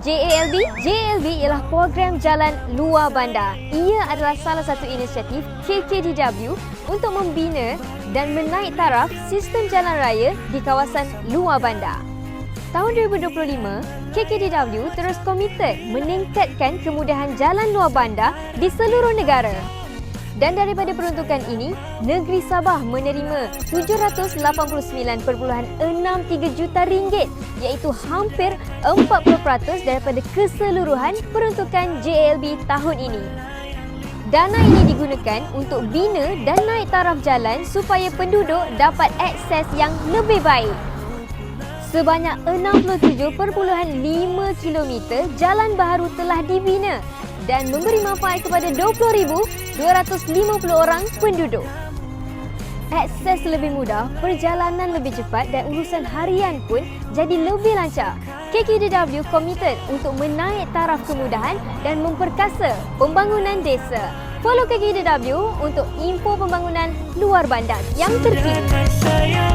JALB? JALB ialah program jalan luar bandar. Ia adalah salah satu inisiatif KKDW untuk membina dan menaik taraf sistem jalan raya di kawasan luar bandar. Tahun 2025, KKDW terus komited meningkatkan kemudahan jalan luar bandar di seluruh negara. Dan daripada peruntukan ini, negeri Sabah menerima 789.63 juta ringgit iaitu hampir 40% daripada keseluruhan peruntukan JLB tahun ini. Dana ini digunakan untuk bina dan naik taraf jalan supaya penduduk dapat akses yang lebih baik. Sebanyak 67.5 km jalan baru telah dibina dan memberi manfaat kepada 20,250 orang penduduk. Akses lebih mudah, perjalanan lebih cepat dan urusan harian pun jadi lebih lancar. KKDW komited untuk menaik taraf kemudahan dan memperkasa pembangunan desa. Follow KKDW untuk info pembangunan luar bandar yang terkini.